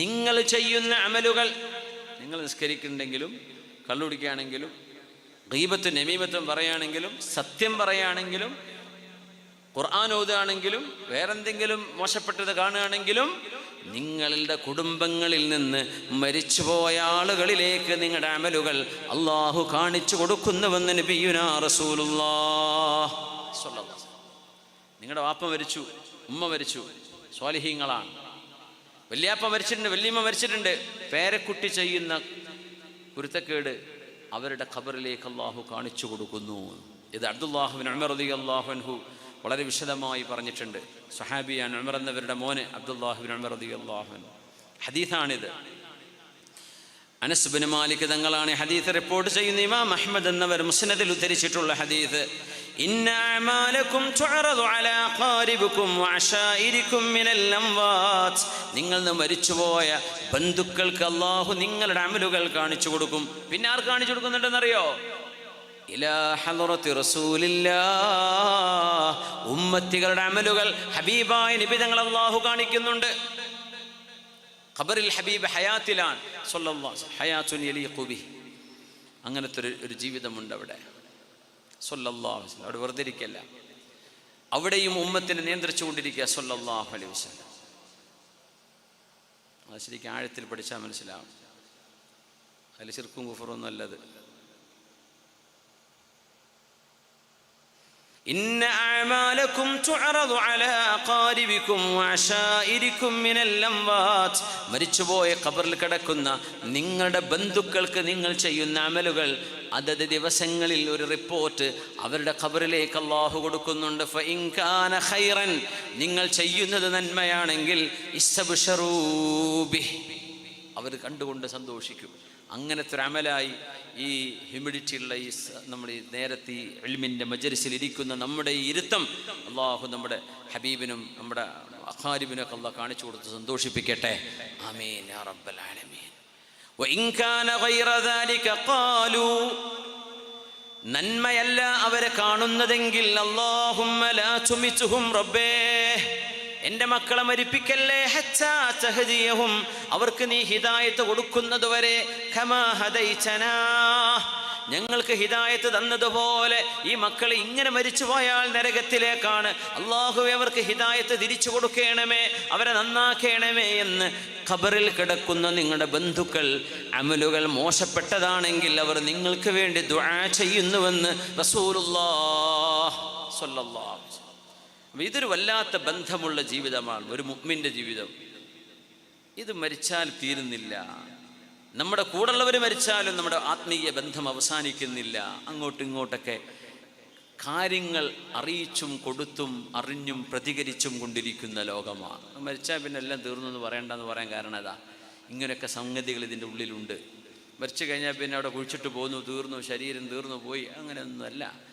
നിങ്ങൾ ചെയ്യുന്ന അമലുകൾ നിങ്ങൾ നിസ്കരിക്കുന്നുണ്ടെങ്കിലും കള്ളുടിക്കുകയാണെങ്കിലും ഗീപത്തും നമീപത്തും പറയുകയാണെങ്കിലും സത്യം പറയുകയാണെങ്കിലും ഖുർആൻ ഓതുകയാണെങ്കിലും വേറെന്തെങ്കിലും മോശപ്പെട്ടത് കാണുകയാണെങ്കിലും നിങ്ങളുടെ കുടുംബങ്ങളിൽ നിന്ന് മരിച്ചുപോയ ആളുകളിലേക്ക് നിങ്ങളുടെ അമലുകൾ അള്ളാഹു കാണിച്ചു കൊടുക്കുന്നുവെന്ന് നബിയുനാ സ്വല്ലല്ലാഹു നിങ്ങളുടെ വാപ്പ മരിച്ചു ഉമ്മ മരിച്ചു സ്വാലിഹീങ്ങളാണ്. വല്യാപ്പ മരിച്ചിട്ടുണ്ട് വല്യമ്മ മരിച്ചിട്ടുണ്ട്. പേരക്കുട്ടി ചെയ്യുന്ന കുരുത്തക്കേട് അവരുടെ ഖബറിലേക്ക് അള്ളാഹു കാണിച്ചു കൊടുക്കുന്നു. ഇത് അബ്ദുല്ലാഹുബിൻ അമർ അലി അള്ളാഹുൻഹു വളരെ വിശദമായി പറഞ്ഞിട്ടുണ്ട്. സഹാബിയാൻ അമർ എന്നവരുടെ മോന് അബ്ദുല്ലാഹുബിൻ അമർ അലി അള്ളാഹുൻ ഹദീഥാണിത് അനസ് ബിൻ മാലിക് തങ്ങളാണ് ഹദീസ് റിപ്പോർട്ട് ചെയ്യുന്ന ഇമാം അഹ്മദ് എന്നവർ മുസ്നദിൽ ഉദ്ധരിച്ചിട്ടുള്ള ഹദീസ്. ഇന്ന اعمالكم تعرض على قاربكم وعشائركم من الاموات നിങ്ങൾ മരിച്ചുപോയ ബന്ധുക്കൾക്ക് അല്ലാഹു നിങ്ങളുടെ അമലുകൾ കാണിച്ചു കൊടുക്കും. പിന്നെ ആർ കാണിച്ചു കൊടുക്കുന്നുണ്ടെന്നറിയോ? ഉമ്മത്തികളുടെ അമലുകൾ ഹബീബായ നബി തങ്ങൾ അല്ലാഹു കാണിക്കുന്നുണ്ട്. ഖബറിൽ ഹബീബ് ഹയാത്തിലാണ്. ഹയാത്തുൻ അങ്ങനത്തെ ഒരു ഒരു ജീവിതമുണ്ട് അവിടെ. സൊല്ലാഹു വസ്ലം അവിടെ വെറുതെ ഇരിക്കല്ല അവിടെയും ഉമ്മത്തിനെ നിയന്ത്രിച്ചു കൊണ്ടിരിക്കുക സൊല്ലാഹു അലൈഹി വസ്ലം അത് ശരിക്കും ആഴത്തിൽ പഠിച്ചാൽ മനസ്സിലാവും അതിൽ ശിർക്കും കുഫറും നല്ലത് إن أعمالكم تعرض على أقاربكم وعشائركم من الأموات മരിച്ചുപോയ ഖബറിൽ കിടക്കുന്ന നിങ്ങളുടെ ബന്ധുക്കൾക്ക് നിങ്ങൾ ചെയ്യുന്ന അമലുകൾ അതത് ദിവസങ്ങളിൽ ഒരു റിപ്പോർട്ട് അവരുടെ ഖബറിലേക്ക് അള്ളാഹു കൊടുക്കുന്നുണ്ട്. ഖൈറൻ നിങ്ങൾ ചെയ്യുന്നത് നന്മയാണെങ്കിൽ അവർ കണ്ടുകൊണ്ട് സന്തോഷിക്കും. അങ്ങനത്തെ ഒരു അമലായി ഈ ഹ്യൂമിഡിറ്റി ഉള്ള ഈ നമ്മൾ ഈ നേരത്തെ എളിമിന്റെ മജരിസിൽ ഇരിക്കുന്ന നമ്മുടെ ഈ ഇരുത്തം അള്ളാഹു നമ്മുടെ ഹബീബിനും നമ്മുടെ അഖാരിബിനൊക്കെ അള്ളാഹ് കാണിച്ചു കൊടുത്ത് സന്തോഷിപ്പിക്കട്ടെ. ആമീൻ റബ്ബൽ ആലമീൻ. നന്മയല്ല അവരെ കാണുന്നതെങ്കിൽ തുമിത്തുഹും റബ്ബേ എന്റെ മക്കളെ മരിപ്പിക്കല്ലേ? ഹത്താ തഹ്ദിയഹും അവർക്ക് നീ ഹിദായത്ത് കൊടുക്കുന്നതുവരെ ഖമാ ഹദൈതനാ. ഞങ്ങൾക്ക് ഹിദായത്ത് തന്നതുപോലെ ഈ മക്കൾ ഇങ്ങനെ മരിച്ചു പോയാൽ നരകത്തിലേക്കാണ്. അള്ളാഹുവെ അവർക്ക് ഹിദായത്ത് തിരിച്ചു കൊടുക്കണമേ അവരെ നന്നാക്കണമേ എന്ന് ഖബറിൽ കിടക്കുന്ന നിങ്ങളുടെ ബന്ധുക്കൾ അമലുകൾ മോശപ്പെട്ടതാണെങ്കിൽ അവർ നിങ്ങൾക്ക് വേണ്ടി ദുആ ചെയ്യുന്നുവെന്ന് ഇതൊരു വല്ലാത്ത ബന്ധമുള്ള ജീവിതമാണ് ഒരു മുഅ്മിന്റെ ജീവിതം. ഇത് മരിച്ചാൽ തീരുന്നില്ല. നമ്മുടെ കൂടുള്ളവർ മരിച്ചാലും നമ്മുടെ ആത്മീയ ബന്ധം അവസാനിക്കുന്നില്ല. അങ്ങോട്ടും ഇങ്ങോട്ടൊക്കെ കാര്യങ്ങൾ അറിയിച്ചും കൊടുത്തും അറിഞ്ഞും പ്രതികരിച്ചും കൊണ്ടിരിക്കുന്ന ലോകമാണ്. മരിച്ചാൽ പിന്നെ എല്ലാം തീർന്നു എന്ന് പറയണ്ടെന്ന് പറയാൻ കാരണം അതാ. ഇങ്ങനെയൊക്കെ സംഗതികൾ ഇതിന്റെ ഉള്ളിലുണ്ട്. മരിച്ചു കഴിഞ്ഞാൽ പിന്നെ അവിടെ കുഴിച്ചിട്ട് പോന്നു തീർന്നു ശരീരം തീർന്നു പോയി. അങ്ങനെയൊന്നുമല്ല.